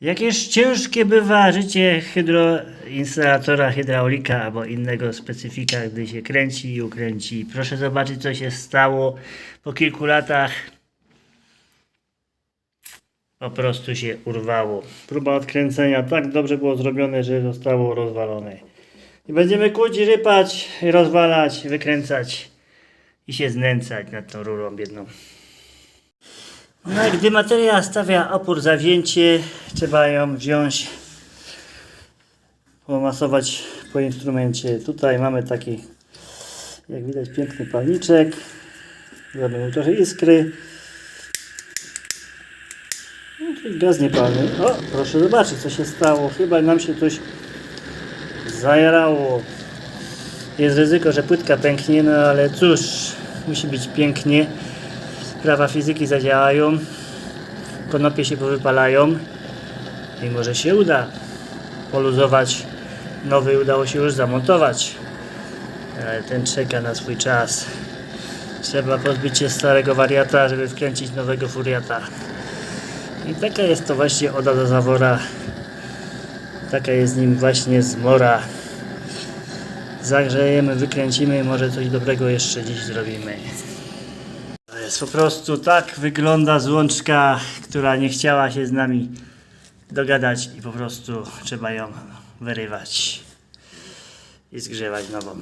Jakież ciężkie bywa życie hydroinstalatora hydraulika albo innego specyfika, gdy się kręci i ukręci. Proszę zobaczyć, co się stało po kilku latach. Po prostu się urwało. Próba odkręcenia tak dobrze było zrobione, że zostało rozwalone. I będziemy kłuć i rypać, rozwalać, wykręcać i się znęcać nad tą rurą biedną. No i gdy materia stawia opór zawzięcie, trzeba ją wziąć, pomasować po instrumencie. Tutaj mamy taki, jak widać, piękny palniczek. Zrobimy trochę iskry. No, gaz niepalny. O, proszę zobaczyć, co się stało. Chyba nam się coś zajarało. Jest ryzyko, że płytka pęknie, no ale cóż, musi być pięknie prawa fizyki zadziałają, konopie się powypalają i może się uda poluzować. Nowy udało się już zamontować, ale ten czeka na swój czas. Trzeba pozbyć się starego wariata, żeby wkręcić nowego furiata. I taka jest to właśnie oda do zawora. Taka jest nim właśnie zmora. Zagrzejemy, wykręcimy, może coś dobrego jeszcze dziś zrobimy. Po prostu tak wygląda złączka, która nie chciała się z nami dogadać i po prostu trzeba ją wyrywać i zgrzewać nową.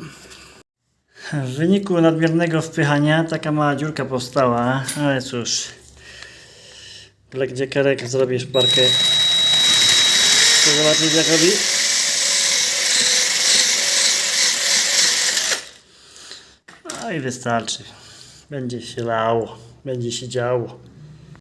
W wyniku nadmiernego wpychania taka mała dziurka powstała, ale cóż. Black Jackarek zrobi szparkę. Chcę zobaczyć jak robi. No i wystarczy. 面日是老婆面日是家务